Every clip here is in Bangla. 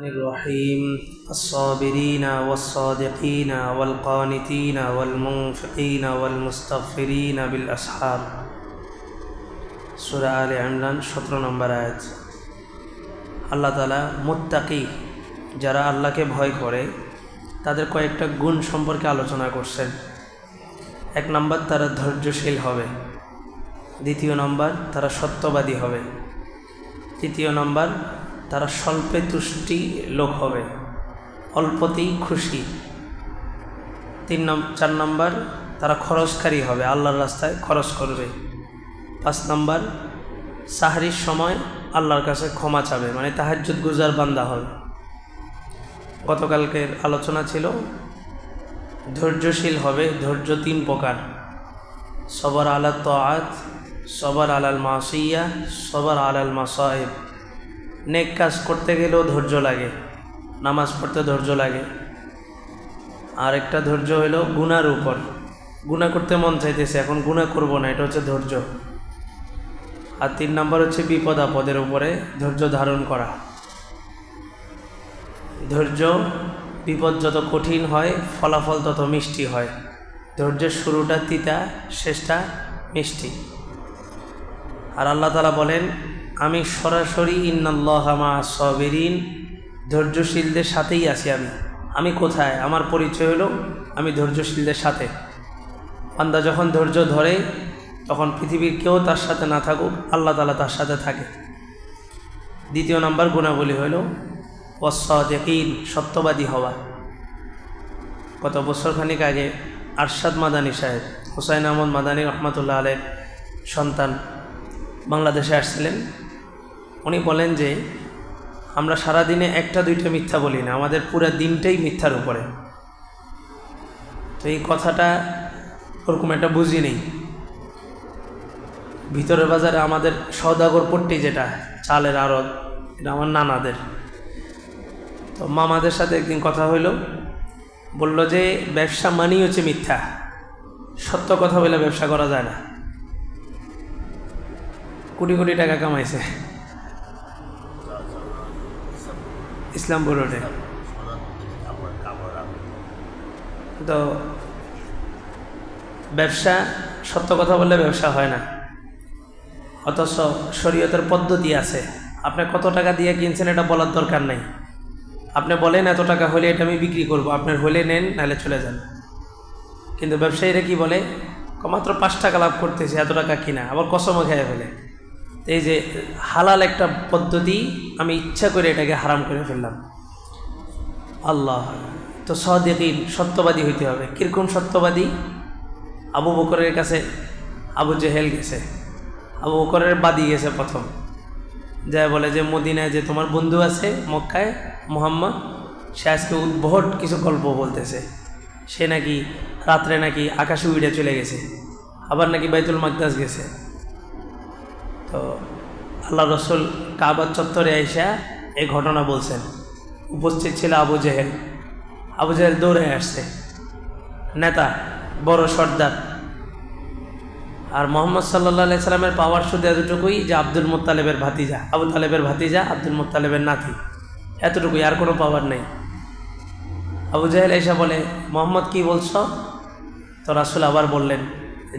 الرحيم الصابرين والصادقين والقانتين والمنفقين والمستغفرين بالأسحار সুরা আলে ইমরান সতেরো নম্বর আয়াত আল্লাহ তালা মুত্তাকি যারা আল্লাহকে ভয় করে তাদের কয়েকটা গুণ সম্পর্কে আলোচনা করছেন এক নম্বর তারা ধৈর্যশীল হবে দ্বিতীয় নম্বর তারা সত্যবাদী হবে তৃতীয় নম্বর তারা স্বল্পে তুষ্টি লোক হবে, অল্পতেই খুশি। তিন নম, চার নম্বর, তারা খরচকারী হবে, আল্লাহর রাস্তায় খরচ করবে। পাঁচ নম্বর, সাহারির সময় আল্লাহর কাছে ক্ষমা চাবে মানে তাহাজ্জুদ গুজার বান্দা হবে। গতকালকের আলোচনা ছিল, ধৈর্যশীল হবে, ধৈর্য তিন প্রকার। সবার আলাল তোয়াত সবার আলাল মাসিয়া, সবার আলাল মা মাসাহেব নেক কাজ করতে গেলেও ধৈর্য লাগে, নামাজ পড়তে ধৈর্য লাগে। আর একটা ধৈর্য হলো গুনার উপর। গুণা করতে মন চাইতেছে, এখন গুণা করব না, এটা হচ্ছে ধৈর্য। আর তিন নম্বর হচ্ছে বিপদ আপদের উপরে ধৈর্য ধারণ করা। ধৈর্য বিপদ যত কঠিন হয়, ফলাফল তত মিষ্টি হয়। ধৈর্যের শুরুটা, তিতা, শেষটা মিষ্টি। আর আল্লাহ তালা বলেন আমি সরাসরি ইন্নাল্লাহামা সবেরিন, ধৈর্যশীলদের সাথেই আছি আমি। আমি কোথায়? আমার পরিচয় হলো আমি ধৈর্যশীলদের সাথে। বান্দা যখন ধৈর্য ধরে, তখন পৃথিবীর কেউ তার সাথে না থাকুক, আল্লাহ তালা তার সাথে থাকে। দ্বিতীয় নম্বর গুণাবলী হলো অসদিন সত্যবাদী হওয়া। গত বছরখানিক আগে আরশাদ মাদানী সাহেব, হুসাইন আহমদ মাদানী রহমতুল্লাহ আলের সন্তান বাংলাদেশে আসছিলেন। উনি বলেন যে, আমরা সারাদিনে একটা, দুইটা মিথ্যা বলি না, আমাদের পুরো দিনটাই মিথ্যার উপরে। তো এই কথাটা ওরকম একটা বুঝি নেই। ভিতরের বাজারে আমাদের সৌদাগর পট্টি যেটা, চালের আড়ত, এটা আমার নানাদের। তো মামাদের সাথে একদিন কথা হইল, বলল যে, ব্যবসা মানেই হচ্ছে মিথ্যা। সত্য কথা বলে ব্যবসা করা যায় না। কোটি কোটি টাকা কামাইছে। ইসলামপুর রোডে তো ব্যবসা, সত্য কথা বললে ব্যবসা হয় না। অথচ শরীয়তের পদ্ধতি আছে। আপনি কত টাকা দিয়ে কিনছেন এটা বলার দরকার নাই। আপনি বলেন এত টাকা হলে এটা আমি বিক্রি করব, আপনার হলে নেন, নাহলে চলে যান। কিন্তু ব্যবসায়ীরা কি বলে মাত্র পাঁচ টাকা লাভ করতেছে, এত টাকা কিনা, আবার কসমও খেয়ে ফেলে। এই যে হালাল একটা পদ্ধতি, আমি ইচ্ছা করে এটাকে হারাম করে ফেললাম। আল্লাহ। তো সদিন সত্যবাদী হইতে হবে। কীরকম সত্যবাদী? আবু বকরের কাছে আবু জেহেল গেছে। আবু বকরের বাদী গেছে প্রথম। যা বলে যে, মদিনায় যে তোমার বন্ধু আছে মক্কায়, মোহাম্মদ, সে আজকে উদ্ভট কিছু গল্প বলতেছে। সে নাকি রাত্রে নাকি আকাশে উড়ে চলে গেছে। আবার নাকি বাইতুল মাকদাস গেছে। তো আল্লাহ রসুল কাবার চত্বরে আইসা এই ঘটনা বলছেন। উপস্থিত ছিল আবু জেহেল। আবু জেহেল দৌড়ে আসছে। নেতা, বড় সর্দার। আর মোহাম্মদ সাল্লাহ সাল্লামের পাওয়ার শুধু এতটুকুই যে আব্দুল মোত্তালেবের ভাতিজা। আবু তালেবের ভাতিজা, আব্দুল মোত্তালেবের নাতি। এতটুকুই, আর কোনো পাওয়ার নেই। আবু জাহেল এসে বলে, মোহাম্মদ, কি বলছ? তো রাসুল আবার বললেন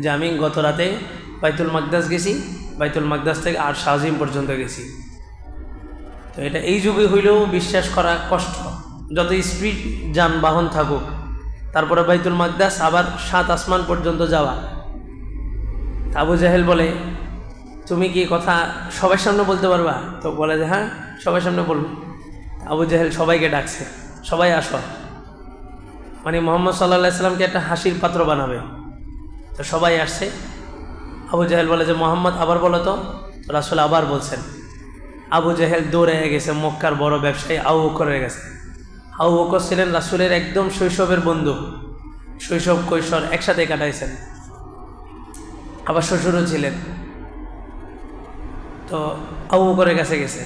যে, আমি গত রাতে বাইতুল মাকদাস গেছি। বাইতুল মাকদাস থেকে আর শাহজিম পর্যন্ত গেছি। তো এটা এই যুগে হইলেও বিশ্বাস করা কষ্ট। যত স্পিড যানবাহন থাকুক, তারপরে বাইতুল মাকদাস, আবার সাত আসমান পর্যন্ত যাওয়া। আবু জাহেল বলে, তুমি কি কথা সবার সামনে বলতে পারবা? তো বলে যে হ্যাঁ সবার সামনে বলব। আবু জাহেল সবাইকে ডাকছে, সবাই আসো। মানে মোহাম্মদ সাল্লাহ ইসলামকে একটা হাসির পাত্র বানাবে। তো সবাই আসছে আবু জাহেল বলে যে, মোহাম্মদ, আবার বলো তো। রাসুল আবার বলছেন, আবু জাহেল দৌড়ে গেছে, মক্কার বড় ব্যবসায়ী আউ বকর গেছে। আউ বকর ছিলেন রাসুলের একদম শৈশবের বন্ধু। শৈশব, কৈশোর একসাথে কাটাইছেন। আবার শ্বশুরও ছিলেন। তো আবু বকরের কাছে গেছে।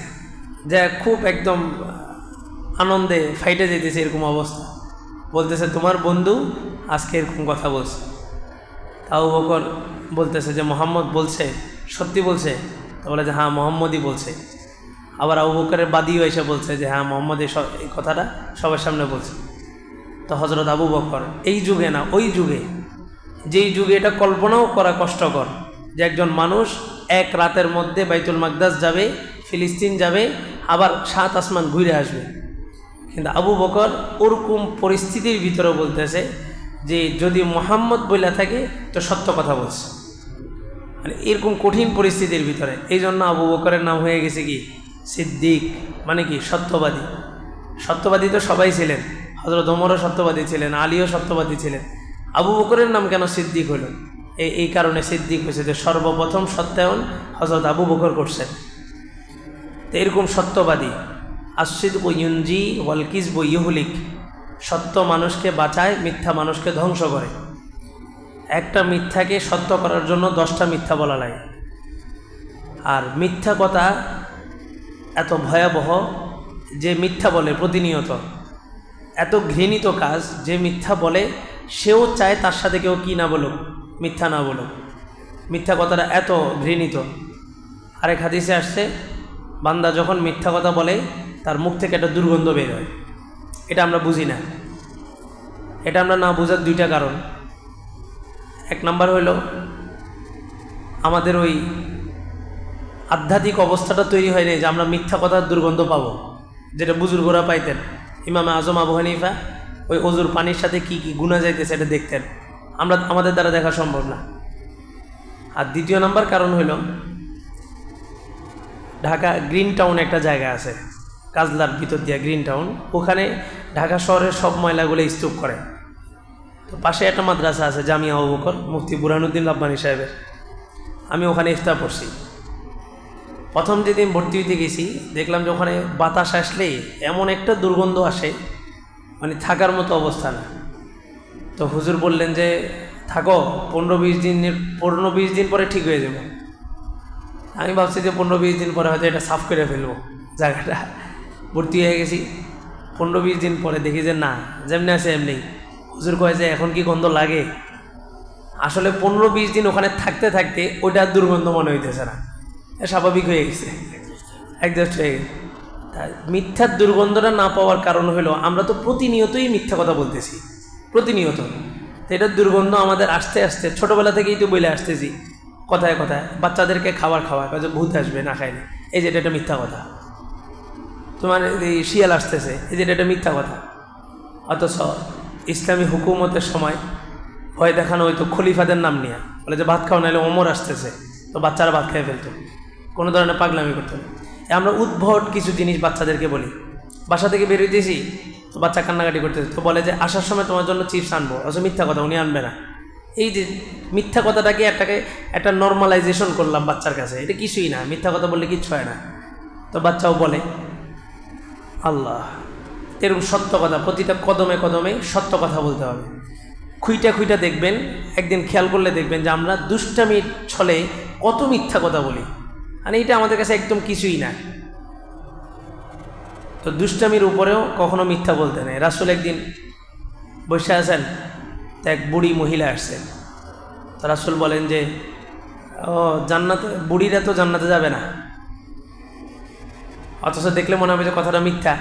যা খুব একদম আনন্দে ফাইটে যেতেছে এরকম অবস্থা। বলতেছে, তোমার বন্ধু আজকে এরকম কথা বলছে। তাও বকর বলতেছে যে মোহাম্মদ বলছে, সত্যি বলছে? তো বলে যে হ্যাঁ মোহাম্মদই বলছে। আবার আবু বকরের বাদিও এসে বলছে যে হ্যাঁ মোহাম্মদ এই এই কথাটা সবার সামনে বলছে। তো হজরত আবু বকর, এই যুগে না, ওই যুগে, যেই যুগে এটা কল্পনাও করা কষ্টকর যে একজন মানুষ এক রাতের মধ্যে বাইতুল মাকদাস যাবে, ফিলিস্তিন যাবে, আবার সাত আসমান ঘুরে আসবে। কিন্তু আবু বকর ওরকম পরিস্থিতির ভিতরে বলতেছে যে, যদি মোহাম্মদ বইলা থাকে, তো সত্য কথা বলছে। মানে এরকম কঠিন পরিস্থিতির ভিতরে। এই জন্য আবু বকরের নাম হয়ে গেছে কি? সিদ্দিক। মানে কি? সত্যবাদী। সত্যবাদী তো সবাই ছিলেন। হজরত ওমরও সত্যবাদী ছিলেন, আলীও সত্যবাদী ছিলেন। আবু বকরের নাম কেন সিদ্দিক হলো? এই এই কারণে সিদ্দিক হয়েছে যে সর্বপ্রথম সত্যায়ন হজরত আবু বকর করছেন। তো এরকম সত্যবাদী। আসিদ ইউনজি ওয়ালকিস ইহুলিক সত্য মানুষকে বাঁচায়, মিথ্যা মানুষকে ধ্বংস করে। একটা মিথ্যাকে সত্য করার জন্য দশটা মিথ্যা বলা লাগে আর মিথ্যা কথা এত ভয়াবহ যে মিথ্যা বলে প্রতিনিয়ত। এত ঘৃণিত কাজ যে মিথ্যা বলে সেও চায় তার সাথে কেউ কী না বলুক, মিথ্যা না বলুক। মিথ্যা কথাটা এত ঘৃণিত। আরেক হাদিসে আসছে, বান্দা যখন মিথ্যা কথা বলে, তার মুখ থেকে একটা দুর্গন্ধ বের হয়। এটা আমরা বুঝি না। এটা আমরা না বোঝার দুইটা কারণ। এক নাম্বার হইল আমাদের ওই আধ্যাত্মিক অবস্থাটা তৈরি হয়নি যে আমরা মিথ্যা কথার দুর্গন্ধ পাবো, যেটা বুজুর্গরা পাইতেন। ইমামে আজম আবু হানিফা ওই অজুর পানির সাথে কি কি গুণা যাইতেছে এটা দেখতেন। আমরা, আমাদের দ্বারা দেখা সম্ভব না। আর দ্বিতীয় নাম্বার কারণ হইল ঢাকা গ্রিন টাউন একটা জায়গা আছে, কাজলার ভিতর দিয়া গ্রিন টাউন। ওখানে ঢাকা শহরের সব ময়লাগুলো স্তূপ করে। তো পাশে একটা মাদ্রাসা আছে, জামিয়া অবকর মুফতি বুরহানুদ্দিন রব্বানি সাহেবের। আমি ওখানে ইফতার পড়ছি প্রথম যেদিন ভর্তি হইতে গেছি, দেখলাম যে ওখানে বাতাস আসলেই এমন একটা দুর্গন্ধ আসে মানে থাকার মতো অবস্থা না। তো হুজুর বললেন যে, থাকো, পনেরো বিশ দিন পনেরো বিশ দিন পরে ঠিক হয়ে যাব। আমি ভাবছি যে পনেরো বিশ দিন পরে হয়তো এটা সাফ করে ফেলব, জায়গাটা। ভর্তি হয়ে গেছি, পনেরো বিশ দিন পরে দেখি যে না, যেমনি আছে এমনি। হুজুর কয়ে যে, এখন কি গন্ধ লাগে? আসলে পনেরো বিশ দিন ওখানে থাকতে থাকতে ওইটা দুর্গন্ধ মনে হইতেছে না। স্বাভাবিক হয়ে গেছে। অ্যাডজাস্ট হয়ে গেছে। মিথ্যার দুর্গন্ধটা না পাওয়ার কারণ হলো, আমরা তো প্রতিনিয়তই মিথ্যা কথা বলতেছি। প্রতিনিয়ত। তো এটার দুর্গন্ধ আমাদের আস্তে আস্তে, ছোটোবেলা থেকেই তো বলে আসতেছি, কথায় কথায়। বাচ্চাদেরকে খাবার খাওয়া কাজে ভূত আসবে, না খাইলে। এই যে, এটা মিথ্যা কথা। তোমার এই শিয়াল আসতেছে, এই যে, এটা মিথ্যা কথা। অথচ ইসলামী হুকুমতের সময় ভয় দেখানো হয়তো খলিফাদের নাম নিয়ে। বলে যে, ভাত খাওয়া নাহলে ওমর আসতেছে। তো বাচ্চারা ভাত খেয়ে ফেলতো। কোনো ধরনের পাগলামি করতো আমরা উদ্ভট কিছু জিনিস বাচ্চাদেরকে বলি। বাসা থেকে বেরোইতেছি তো বাচ্চা কান্নাকাটি করতেছে। তো বলে যে, আসার সময় তোমার জন্য চিপস আনব। অথচ মিথ্যা কথা, উনি আনবে না। এই যে, মিথ্যা কথাটাকে একটাকে, একটা নর্মালাইজেশন করলাম বাচ্চার কাছে। এটা কিছুই না, মিথ্যা কথা বললে কিচ্ছু হয় না। তো বাচ্চাও বলে, আল্লাহ। এরকম সত্য কথা, প্রতিটা কদমে কদমে সত্য কথা বলতে হবে। খুইটা খুইটা দেখবেন, একদিন খেয়াল করলে দেখবেন যে আমরা দুষ্টামির ছলে কত মিথ্যা কথা বলি। মানে এটা আমাদের কাছে একদম কিছুই না। তো দুষ্টামির উপরেও কখনো মিথ্যা বলতে নেই। রাসুল একদিন বসে আছেন, তা এক বুড়ি মহিলা আসছেন তো রাসুল বলেন যে, ও, জান্নাতে, বুড়িরা তো জান্নাতে যাবে না। অথচ দেখলে মনে হবে যে কথাটা মিথ্যা।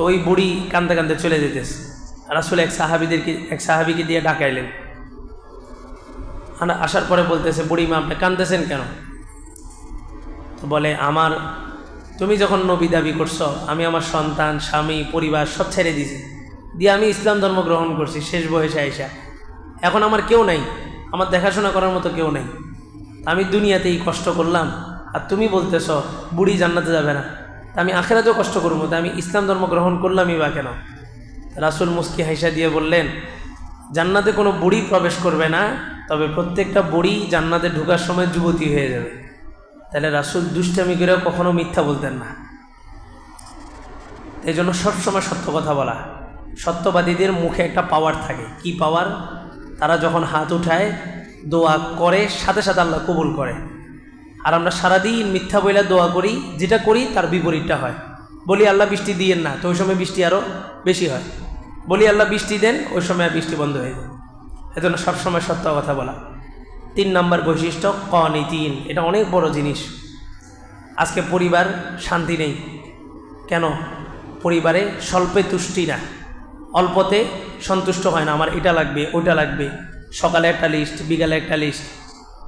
তো ওই বুড়ি কান্দতে কান্দতে চলে যেতেছে। রাসুল এক সাহাবিদেরকে এক সাহাবিকে দিয়ে ডাকাইলেন আসার পরে বলতেছে বুড়িমা আপনি কান্দতেছেন কেন? তো বলে, আমার তুমি যখন নবী দাবি করছ, আমি আমার সন্তান, স্বামী, পরিবার সব ছেড়ে দিয়েছি। দিয়ে আমি ইসলাম ধর্ম গ্রহণ করছি, শেষ বয়সে আইসা। এখন আমার কেউ নাই। আমার দেখাশোনা করার মতো কেউ নেই। আমি দুনিয়াতেই কষ্ট করলাম। আর তুমি বলতেছ, বুড়ি জান্নাতে যাবে না। আমি আখেরাতেও কষ্ট করব তা আমি ইসলাম ধর্ম গ্রহণ করলামই বা কেন? রাসুল মুস্কি হাইসা দিয়ে বললেন, জান্নাতে কোনো বুড়ি প্রবেশ করবে না, তবে প্রত্যেকটা বুড়ি জান্নাতে ঢোকার সময় যুবতী হয়ে যাবে। তাহলে রাসুল দুষ্টামি করেও কখনো মিথ্যা বলতেন না। এই জন্য সবসময় সত্য কথা বলা। সত্যবাদীদের মুখে একটা পাওয়ার থাকে। কি পাওয়ার তারা যখন হাত উঠায়, দোয়া করে, সাথে সাথে আল্লাহ কবুল করে। আর আমরা সারাদিন মিথ্যা বইলা দোয়া করি, যেটা করি তার বিপরীতটা হয়। বলি, আল্লাহ, বৃষ্টি দিয়েন না। তো ওই সময় বৃষ্টি আরও বেশি হয়। বলি, আল্লাহ, বৃষ্টি দেন। ওই সময় বৃষ্টি বন্ধ হয়ে যায়। এজন্য সবসময় সত্য কথা বলা। তিন নম্বর বৈশিষ্ট্য, কনিতিন। এটা অনেক বড় জিনিস। আজকে পরিবার শান্তি নেই। কেন? পরিবারে স্বল্পে তুষ্টি না। অল্পতে সন্তুষ্ট হয় না। আমার এটা লাগবে ওটা লাগবে। সকালে একটা লিস্ট বিকালে একটা লিস্ট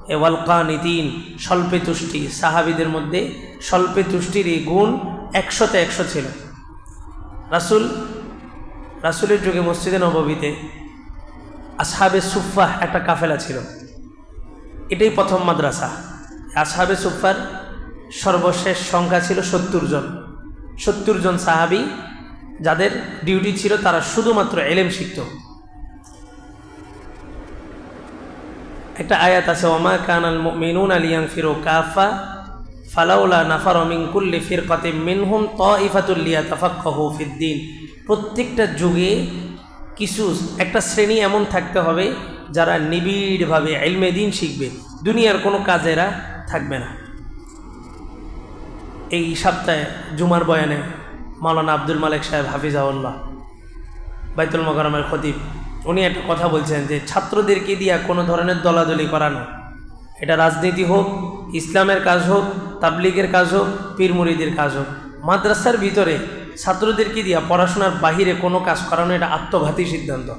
এ ওয়ালকানিতিন, স্বল্পে তুষ্টি। সাহাবিদের মধ্যে স্বল্পে তুষ্টির এই গুণ একশোতে একশো ছিল। রাসুল, রাসুলের যুগে মসজিদে নববীতে আসহাবে সুফা একটা কাফেলা ছিল। এটাই প্রথম মাদ্রাসা। আসহাবে সুফার সর্বশেষ সংখ্যা ছিল সত্তর জন। সত্তর জন সাহাবি, যাদের ডিউটি ছিল তারা শুধুমাত্র এলেম শিখত। একটা আয়াত আছে, ওমা কান আল মিনুন আলিয়াং ফিরো কাফা, ফালাউলা নাফার মিন কুল্লি ফিরকাতে মিনহুম ত ইফাতুল্লিয়া তাফাক্কাহু ফিদ্দিন। প্রত্যেকটা যুগে কিছু, একটা শ্রেণি এমন থাকতে হবে যারা নিবিড়ভাবে এলমে দিন শিখবে। দুনিয়ার কোনো কাজেরা থাকবে না। এই সপ্তাহে জুমার বয়ানে মাওলানা আব্দুল মালিক সাহেব হাফিজাউল্লাহ বাইতুল মকরমের খতিব উনি একটা কথা বলছেন যে ছাত্রদেরকে দিয়া কোনো ধরনের দলাদলি করানো এটা রাজনীতি হোক, ইসলামের কাজ হোক, তাবলিগের কাজ হোক পীরমুরিদের কাজ হোক। মাদ্রাসার ভিতরে ছাত্রদেরকে দিয়া পড়াশোনার বাহিরে কোনো কাজ করানো এটা আত্মঘাতী সিদ্ধান্ত।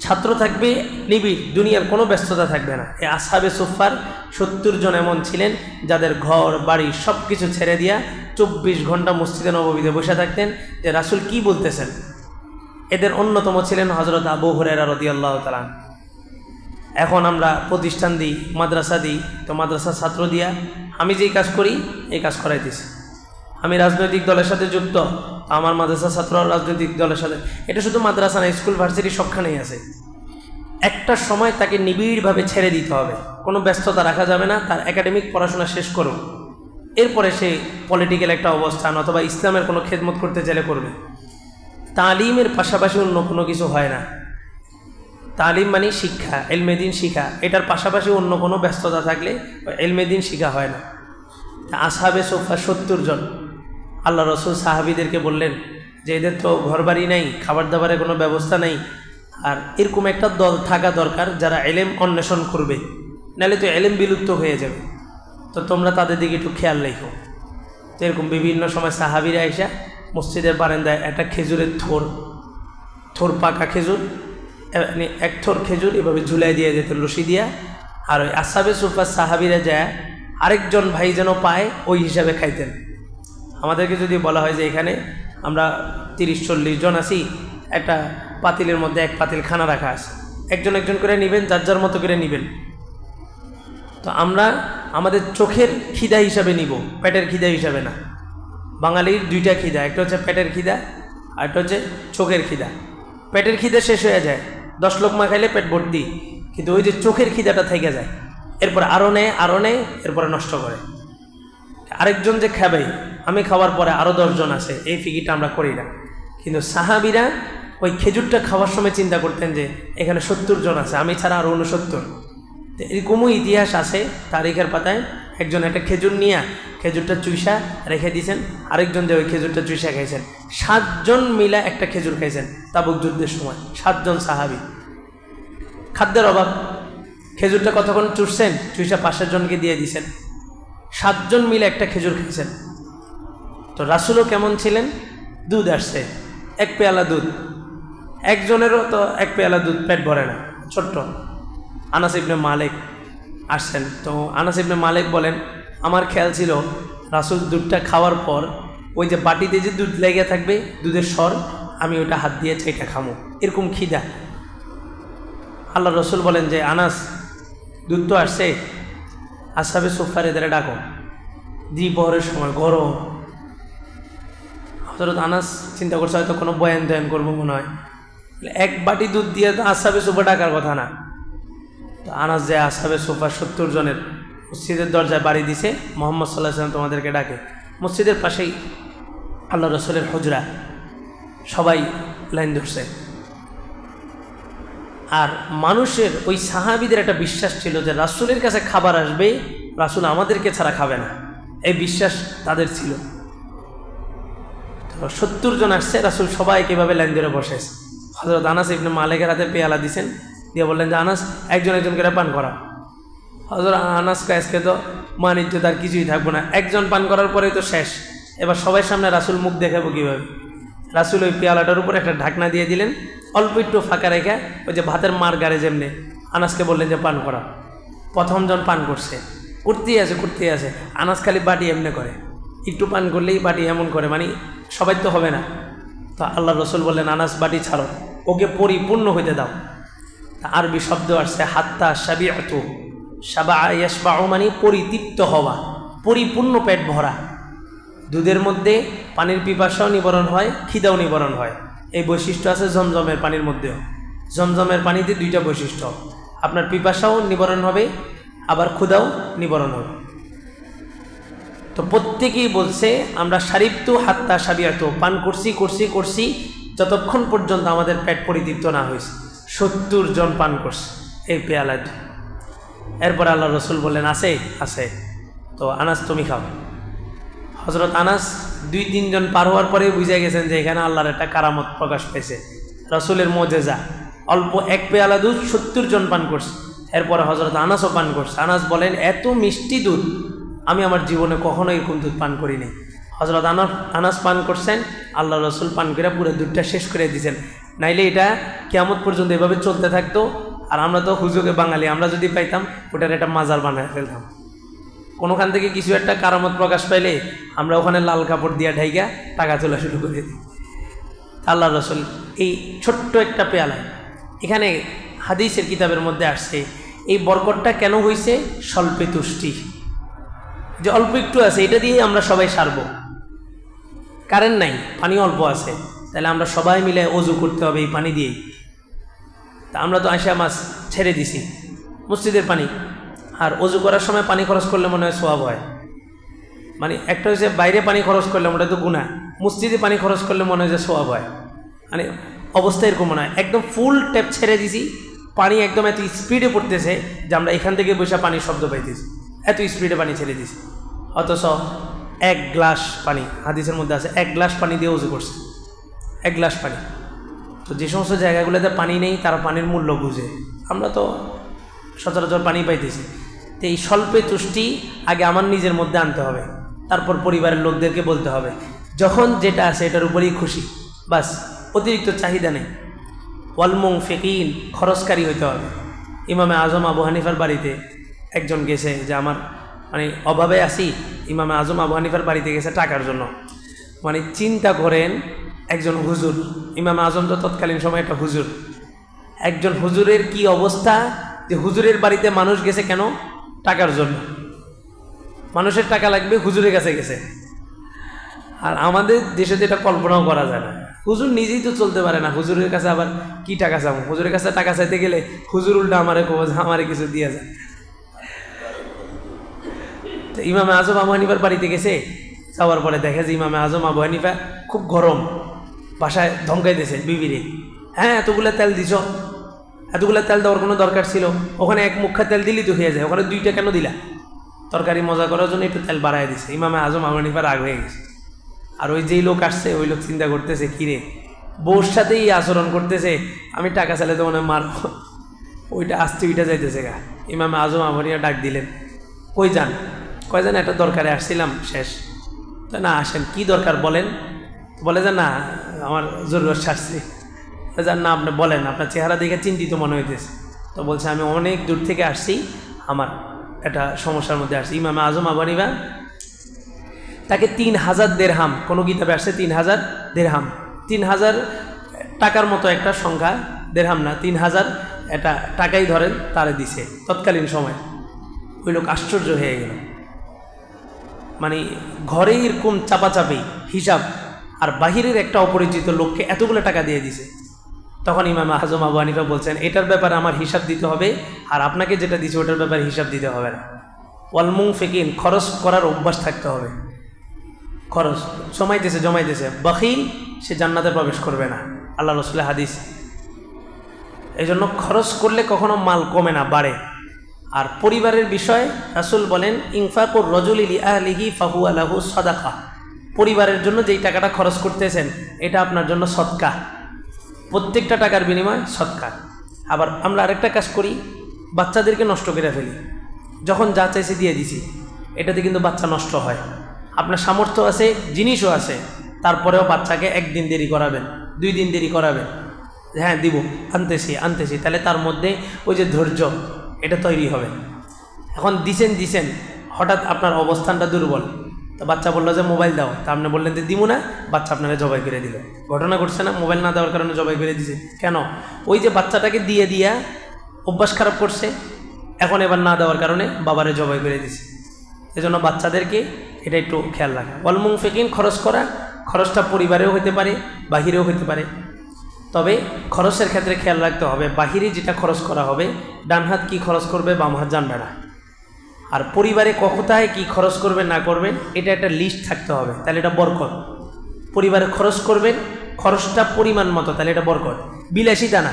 ছাত্র থাকবে নিবিড়, দুনিয়ার কোনো ব্যস্ততা থাকবে না। এ আসাবে সুফার সত্তর জন এমন ছিলেন যাদের ঘর, বাড়ি সব কিছু ছেড়ে দিয়া চব্বিশ ঘণ্টা মসজিদে নবমীতে বসে থাকতেন যে রাসুল কি বলতেছেন? এদের অন্যতম ছিলেন হজরত আবু হরেরা রদি আল্লাহ তালান এখন আমরা প্রতিষ্ঠান দিই, মাদ্রাসা দিই, তো মাদ্রাসার ছাত্র দিয়া আমি যেই কাজ করি, এই কাজ করাইতেছি। আমি রাজনৈতিক দলের সাথে যুক্ত, আমার মাদ্রাসা ছাত্র রাজনৈতিক দলের সাথে। এটা শুধু মাদ্রাসা না, স্কুল, ভার্সিটি সবখানেই আছে। একটা সময় তাকে নিবিড়ভাবে ছেড়ে দিতে হবে। কোনো ব্যস্ততা রাখা যাবে না, তার একাডেমিক পড়াশোনা শেষ করুক। এরপরে সে পলিটিক্যাল একটা অবস্থান অথবা ইসলামের কোনো খেদমত করতে চাইলে করবে তালিমের পাশাপাশি অন্য কোনো কিছু হয় না। তালিম মানে শিক্ষা এলমেদিন শিখা এটার পাশাপাশি অন্য কোনো ব্যস্ততা থাকলে এলমেদিন শিখা হয় না। আসাবে সোফা সত্তর জন। আল্লাহ রসুল সাহাবিদেরকে বললেন যে, এদের তো ঘরবাড়ি নেই খাবার দাবারের কোনো ব্যবস্থা নেই। আর এরকম একটা দল থাকা দরকার যারা এলেম অন্বেষণ করবে। নাহলে তো এলেম বিলুপ্ত হয়ে যাবে। তো তোমরা তাদের দিকে একটু খেয়াল রেখো। তো এরকম বিভিন্ন সময় সাহাবিরা এসা মসজিদের বারান্দায় একটা খেজুরের থোর থোর পাকা খেজুর মানে এক থোর খেজুর এভাবে ঝুলাই দিয়ে যেত লসি দিয়া। আর ওই আসাবে সুফা সাহাবিরা যায়, আরেকজন ভাই যেন পায়, ওই হিসাবে খাইতেন। আমাদেরকে যদি বলা হয় যে এখানে আমরা তিরিশ, চল্লিশ জন আছি, একটা পাতিলের মধ্যে এক পাতিল খানা রাখা আছে। একজন একজন করে নেবেন, যার যার মতো করে নেবেন। তো আমরা আমাদের চোখের খিদা হিসাবে নিব, পেটের খিদা হিসাবে না। বাঙালির দুইটা খিদা, একটা হচ্ছে পেটের খিদা আর একটা হচ্ছে চোখের খিদা। পেটের খিদা শেষ হয়ে যায়, দশ লোক মা খাইলে পেট ভর্তি। কিন্তু ওই যে চোখের খিদাটা থেকে যায়, এরপর আরও নেয় আরও নেয়, এরপরে নষ্ট করে। আরেকজন যে খাবে, আমি খাওয়ার পরে আরও দশজন আছে, এই ফিকিরটা আমরা করি না। কিন্তু সাহাবিরা ওই খেজুরটা খাওয়ার সময় চিন্তা করতেন যে, এখানে সত্তর জন আছে, আমি ছাড়া আরও উনসত্তর এরকমও ইতিহাস আছে, তারিখের পাতায়। একজন একটা খেজুর নিয়ে খেজুরটা চুইসা রেখে দিয়েছেন আরেকজন যে ওই খেজুরটা চুইসা খাইছেন। সাতজন মিলা একটা খেজুর খাইছেন তাবুক যুদ্ধের সময়, সাতজন সাহাবি। খাদ্যের অভাব। খেজুরটা কতক্ষণ চুষছেন? চুইসা পাঁচশো জনকে দিয়ে দিয়েছেন সাতজন মিলে একটা খেজুর খেয়েছেন তো রাসুলও কেমন ছিলেন? দুধ আসছে, এক পেয়ালা দুধ। একজনেরও তো এক পেয়ালা দুধ পেট ভরে না, ছোট্ট। আনাস ইবনে মালিক আসছেন তো আনাস ইবনে মালিক বলেন, আমার খেয়াল ছিল রাসুল দুধটা খাওয়ার পর ওই যে বাটিতে যে দুধ লেগে থাকবে, দুধের স্বর, আমি ওটা হাত দিয়ে চাইটা খামো। এরকম খিদা। আল্লাহ রসুল বলেন যে, আনাস, দুধ তো আসছে। আসাবে সোফার এদের ডাকো। দ্বিপহরের সময় গরম। হজরত আনাস চিন্তা করছে, হয়তো কোনো বয়ান দয়ান করব মনে হয়। এক বাটি দুধ দিয়ে তো আসাবে সোফা ডাকার কথা না। তো আনাস যায় আসাবে সোফা সত্তর জনের, মসজিদের দরজায় বাড়ি দিছে, মোহাম্মদ সাল্লাহ সাল্লাম তোমাদেরকে ডাকে। মসজিদের পাশেই আল্লাহ রসুলের হজরা। সবাই লাইন ধরছে। আর মানুষের ওই সাহাবিদের একটা বিশ্বাস ছিল যে রাসুলের কাছে খাবার আসবে, রাসুল আমাদেরকে ছাড়া খাবে না। এই বিশ্বাস তাদের ছিল। তো সত্তর জন আসছে, রাসুল সবাইকে এভাবে লাইন ধরে বসেছে। হজরত আনাস ইবনে মালিকের হাতে পেয়ালা দিছেন। দিয়ে বললেন যে, আনাস, একজন একজন করে পান করা। হজর আনাসকা আজকে তো মানিজ্য তার কিছুই থাকব না। একজন পান করার পরেই তো শেষ। এবার সবার সামনে রাসুল মুখ দেখাবো কীভাবে। রাসুল ওই পেয়ালাটার উপর একটা ঢাকনা দিয়ে দিলেন, অল্প একটু ফাঁকা রেখে ওই যে ভাতের মার গাড়ে যেমনি আনাসকে বললেন যে, পান করা। প্রথমজন পান করছে। করতেই আছে করতেই আছে। আনাস খালি বাটি এমনি করে। একটু পান করলেই বাটি এমন করে মানে সবাই তো হবে না। তো আল্লাহ রসুল বললেন, আনাস, বাটি ছাড়ো। ওকে পরিপূর্ণ হইতে দাও। আরবি শব্দ আসছে, হাত্তা সাবি অতু সাবা ইয়াসবা মানে পরিতৃপ্ত হওয়া, পরিপূর্ণ পেট ভরা। দুধের মধ্যে পানির পিপাসাও নিবারণ হয়, খিদাও নিবারণ হয়। এই বৈশিষ্ট্য আছে জমজমের পানির মধ্যেও। জমজমের পানিতে দুইটা বৈশিষ্ট্য, আপনার পিপাসাও নিবারণ হবে, আবার ক্ষুদাও নিবারণ হবে। তো প্রত্যেকেই বলছে, আমরা সারিপ্তু হাত্তা সাবিয়াত পান করছি করছি করছি, যতক্ষণ পর্যন্ত আমাদের পেট পরিতৃপ্ত না হয়েছে। সত্তর জন পান করছে এই পেয়ালাটি এরপর আল্লাহ রসুল বললেন, আছে আছে। তো আনাস, তুমি খাও। হজরত আনাস দুই তিনজন পার হওয়ার পরে বুঝে গেছেন যে এখানে আল্লাহর একটা কারামত প্রকাশ পেয়েছে। রসুলের মজেজা, অল্প এক পেয়ালা দুধ সত্তর জন পান করছে। এরপরে হজরত আনাসও পান করছে। আনাস বলেন, এত মিষ্টি দুধ, আমি আমার জীবনে কখনো এরকম দুধ পান করিনি। হজরত আনাস আনাস পান করছেন, আল্লাহ রসুল পান করে পুরো দুধটা শেষ করে দিয়েছেন। নাইলে এটা কেমন পর্যন্ত এভাবে চলতে থাকতো। আর আমরা তো হুজুকে বাঙালি, আমরা যদি পাইতাম, ওটার একটা মাজার বানায় ফেলতাম। কোনোখান থেকে কিছু একটা কারামত প্রকাশ পাইলে আমরা ওখানে লাল কাপড় দিয়া ঢাইকা টাকা তোলা শুরু করে দিই। আল্লাহ রসুল এই ছোট্ট একটা পেয়ালায়, এখানে হাদিসের কিতাবের মধ্যে আসছে, এই বরকটটা কেন হয়েছে স্বল্পে তুষ্টি। যে অল্প একটু আছে, এটা দিয়ে আমরা সবাই সারব। কারেন্ট নাই পানি অল্প আছে। তাহলে আমরা সবাই মিলে অজু করতে হবে এই পানি দিয়েই তা আমরা তো আশা মাছ ছেড়ে দিছি, মসজিদের পানি। আর অজু করার সময় পানি খরচ করলে মনে হয় সোয়াব হয়। মানে একটা হচ্ছে বাইরে পানি খরচ করলে ওটা তো গুণা মসজিদে পানি খরচ করলে মনে হয় যে সোয়াব হয়। মানে অবস্থা এরকম মনে হয়। একদম ফুল ট্যাপ ছেড়ে দিছি, পানি একদম এত স্পিডে পড়তেছে যে আমরা এখান থেকে বসে পানির শব্দ পাইতেছি। এত স্পিডে পানি ছেড়ে দিছি। অথচ এক গ্লাস পানি, হাদিসের মধ্যে আছে, এক গ্লাস পানি দিয়ে উজু করছে। এক গ্লাস পানি। তো যে সমস্ত জায়গাগুলোতে পানি নেই, তারা পানির মূল্য বুঝে। আমরা তো সচরাচর পানি পাইতেছি। তো এই স্বল্পে তুষ্টি আগে আমার নিজের মধ্যে আনতে হবে। তারপর পরিবারের লোকদেরকে বলতে হবে। যখন যেটা আছে এটার উপরেই খুশি। বাস, অতিরিক্ত চাহিদা নেই। ওয়ালমুং ফেকিন খরচকারী হইতে হবে। ইমামে আজম আবু হানিফার বাড়িতে একজন গেছে যে আমার মানে অভাবে আসি ইমামে আজম আবু হানিফার বাড়িতে গেছে টাকার জন্য। মানে চিন্তা করেন একজন হুজুর, ইমাম আজম তো তৎকালীন সময় একটা হুজুর। একজন হুজুরের কি অবস্থা যে হুজুরের বাড়িতে মানুষ গেছে কেন? টাকার জন্য। মানুষের টাকা লাগবে, হুজুরের কাছে গেছে। আর আমাদের দেশে এটা কল্পনাও করা যায় না। হুজুর নিজেই তো চলতে পারে না। হুজুরের কাছে আবার কি টাকা চাবো? হুজুরের কাছে টাকা চাইতে গেলে হুজুর উল্টা আমারে কব আমারে কিছু দিয়ে যায়। তো ইমামে আজম আবু হানিফার বাড়িতে গেছে, যাওয়ার পরে দেখে যে ইমামে আজম আবু হানিফা খুব গরম। বাসায় ধমকাইতেছে বিবিরে হ্যাঁ এতগুলো তেল দিছ? এতগুলো তেল দেওয়ার কোনো দরকার ছিল? ওখানে এক মুখা তেল দিলি তো হয়ে যায়, ওখানে দুইটা কেন দিলা? তরকারি মজা করার জন্য একটু তেল বাড়াই দিছে। ইমামে আজম আবু হানিফার রাগ হয়ে গেছে। আর ওই যেই লোক আসছে, ওই লোক চিন্তা করতেছে কিরে বউর সাথেই আচরণ করতেছে, আমি টাকা চাইলে তো মনে মারব। ওইটা আসতে ওইটা যাইতেছে গা। ইমামে আজম আবহানিয়া ডাক দিলেন, কই যান? কয় যান, একটা দরকারে আসছিলাম, শেষ। তো না, আসেন, কি দরকার বলেন? বলে যে, না, আমার জরুরত সারছি যান না, আপনি বলেন, আপনার চেহারা দেখে চিন্তিত মনে হইতেছে। তো বলছে, আমি অনেক দূর থেকে আসছি, আমার একটা সমস্যার মধ্যে আসছি। ইমামে আজম আবানিবা তাকে তিন হাজার দেড়হাম, কোনো কিতাবে আসছে তিন হাজার দেড়হাম। তিন হাজার টাকার মতো একটা সংখ্যা, দেড়হাম না, তিন হাজার এটা টাকাই ধরেন, তারে দিছে, তৎকালীন সময়। ওই লোক আশ্চর্য হয়ে গেল। মানে ঘরে এরকম চাপাচাপি, হিসাব আর বাহিরের একটা অপরিচিত লোককে এতগুলো টাকা দিয়ে দিছে। তখন ইমাম আজম আবু হানিফা বলছেন, এটার ব্যাপারে আমার হিসাব দিতে হবে আর আপনাকে যেটা দিছে ওটার ব্যাপারে হিসাব দিতে হবে না। ওয়ালমুং ফেকিন খরচ করার অভ্যাস থাকতে হবে। খরচ, জমাইতেছে জমাইতেছে। বখিল সে জান্নাতে প্রবেশ করবে না। আল্লাহ রসুলের হাদিস। এই জন্য খরচ করলে কখনো মাল কমে না, বাড়ে। আর পরিবারের বিষয়, রাসুল বলেন, ইনফাকুর রজুলিলি আহলিহি ফাহু আলাহু সদাকা। পরিবারের জন্য যেই টাকাটা খরচ করতেছেন, এটা আপনার জন্য সৎকা। প্রত্যেকটা টাকার বিনিময় সৎকা। আবার আমরা আরেকটা কাজ করি, বাচ্চাদেরকে নষ্ট করে ফেলি। যখন যা চাইছে দিয়ে দিছি, এটাতে কিন্তু বাচ্চা নষ্ট হয়। আপনার সামর্থ্য আছে, জিনিসও আছে, তারপরেও বাচ্চাকে একদিন দেরি করাবেন, দুই দিন দেরি করাবেন। হ্যাঁ দিব, আনতেছি আনতেছি, তাহলে তার মধ্যে ওই যে ধৈর্য, এটা তৈরি হবে। এখন দিছেন দিছেন, হঠাৎ আপনার অবস্থানটা দুর্বল। তো বাচ্চা বলল যে, মোবাইল দাও। তা আপনি বললেন যে দিব না। বাচ্চা আপনারা জবাই করে দিল। ঘটনা ঘটছে না, মোবাইল না দেওয়ার কারণে জবাই করে দিছে। কেন? ওই যে বাচ্চাটাকে দিয়ে দিয়া অভ্যাস খারাপ করছে, এখন এবার না দেওয়ার কারণে বাবারে জবাই করে দিছে। এজন্য বাচ্চাদেরকে এটা একটু খেয়াল রাখা। অলমুং ফেকিন খরচ করা, খরচটা পরিবারেও হতে পারে, বাহিরেও হতে পারে। তবে খরচের ক্ষেত্রে খেয়াল রাখতে হবে, বাহিরে যেটা খরচ করা হবে, ডান হাত কী খরচ করবে, বাম হাত জানবে না। আর পরিবারে কখতায় কী খরচ করবেন, না করবেন, এটা একটা লিস্ট থাকতে হবে। তাহলে এটা বরকত। পরিবারে খরচ করবেন, খরচটা পরিমাণ মতো, তাহলে এটা বরকত। বিলাসিতা না।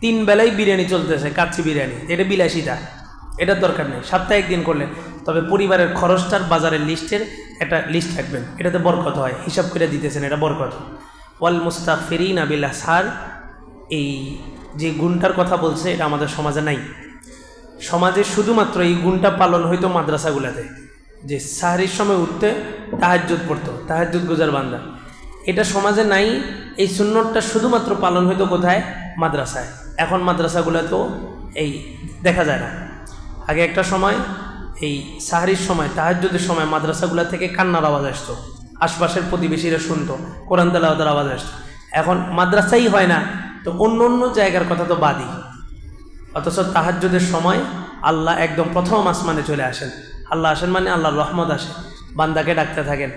তিন বেলায় বিরিয়ানি চলতেছে, কাচ্চি বিরিয়ানি। এটা বিলাসিতা এটার দরকার নেই। সপ্তাহে একদিন করলেন। তবে পরিবারের খরচটার বাজারের লিস্টের একটা লিস্ট রাখবেন এটাতে বরকত হয়। হিসাব করে দিতেছেন, এটা বরকত। ওয়াল মুস্তাফিরিন আবিল সার এই যে গুণটার কথা বলছে, এটা আমাদের সমাজে নাই। সমাজে শুধুমাত্র এই গুণটা পালন হইতো মাদ্রাসাগুলাতে, যে সাহারির সময় উঠতে তাহাজ্জুদ পড়তো, তাহাজ্জুদ গুজার বান্দা। এটা সমাজে নাই, এই সুন্নতটা শুধুমাত্র পালন হইতো কোথায়? মাদ্রাসায়। এখন মাদ্রাসাগুলোতেও এই দেখা যায় না। আগে একটা সময়, এই সাহারির সময়, তাহাজ্জুদের সময় মাদ্রাসাগুলো থেকে কান্নার আওয়াজ আসতো। আশপাশের প্রতিবেশীরা শুনতো, কোরআন তেলাওয়াতের আওয়াজ আসতো। এখন মাদ্রাসাই হয় না, তো অন্য অন্য জায়গার কথা তো বাদই। অথচ তাহাজ্জুদের সময় আল্লাহ একদম প্রথম আসমানে চলে আসেন। আল্লাহ আসেন মানে আল্লাহর রহমত আসে। বান্দাকে ডাকতে থাকেন।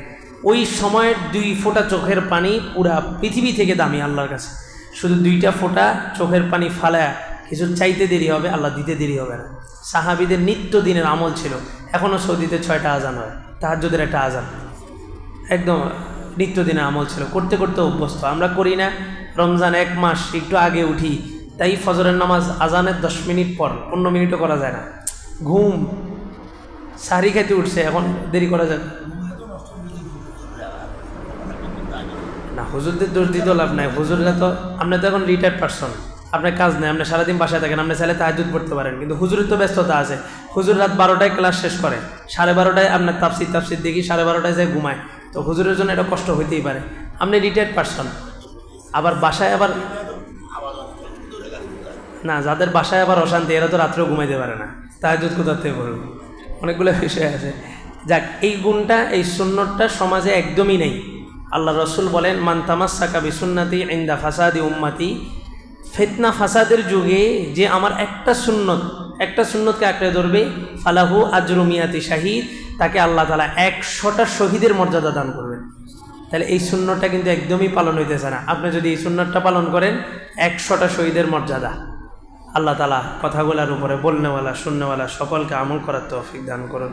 ওই সময়ের দুই ফোঁটা চোখের পানি পুরা পৃথিবী থেকে দামি আল্লাহর কাছে। শুধু দুইটা ফোঁটা চোখের পানি ফালায়া কিছু চাইতে দেরি হবে, আল্লাহ দিতে দেরি হবে না। সাহাবিদের নিত্য দিনের আমল ছিল। এখনও সৌদিতে ছয়টা আজান হয়। তাহাজ্জুদের একটা আজান। একদম নিত্যদিনের আমল ছিল। করতে করতে অভ্যস্ত। আমরা করি না, রমজান এক মাস একটু আগে উঠি তাই ফজরের নামাজ আজানের দশ মিনিট পর, পনেরো মিনিটও করা যায় না। ঘুম সারি খাইতে উঠছে, এখন দেরি করা যায় না, হুজুরদের দোষ দিতে লাভ নাই। হুজুররা তো আপনি তো এখন রিটায়ার্ড পারসন আপনার কাজ নেই, আপনি সারাদিন বাসায় থাকেন, আপনি চাইলে তাহাজুদ পড়তে পারেন। কিন্তু হুজুরের তো ব্যস্ততা আছে। হুজুর রাত বারোটায় ক্লাস শেষ করে। সাড়ে বারোটায় আপনার তাপসির তাপসির দেখি সাড়ে বারোটায় যায় ঘুমায়। তো হুজুরের জন্য এটা কষ্ট হইতেই পারে। আপনি রিটায়ার্ড পারসন আবার বাসায় আবার না, যাদের বাসায় আবার অশান্তি, এরা তো রাত্রেও ঘুমাইতে পারে না। তাহাজুদ কোথার থেকে করবে অনেকগুলো বিষয় আছে। যাক, এই গুণটা, এই সুন্নতটা সমাজে একদমই নেই। আল্লাহ রসুল বলেন মান্তামাসাকা বিসুন্নাতি ইন্দা ফাসাদি উম্মাতি। ফেতনা ফাসাদের যুগে যে আমার একটা সুন্নত, একটা সুন্নতকে আঁকড়ে ধরবে, ফালাহু আজরুমিয়াতি শাহিদ, তাকে আল্লাহ তালা একশোটা শহীদের মর্যাদা দান করবেন। তাহলে এই শূন্যটা কিন্তু একদমই পালন হইতেছে না। আপনি যদি এই শূন্যটা পালন করেন, একশোটা শহীদের মর্যাদা। আল্লাহ তালা কথাগুলার উপরে বলনেওয়ালা শুননেওয়ালা সকলকে আমল করার তৌফিক দান করুন।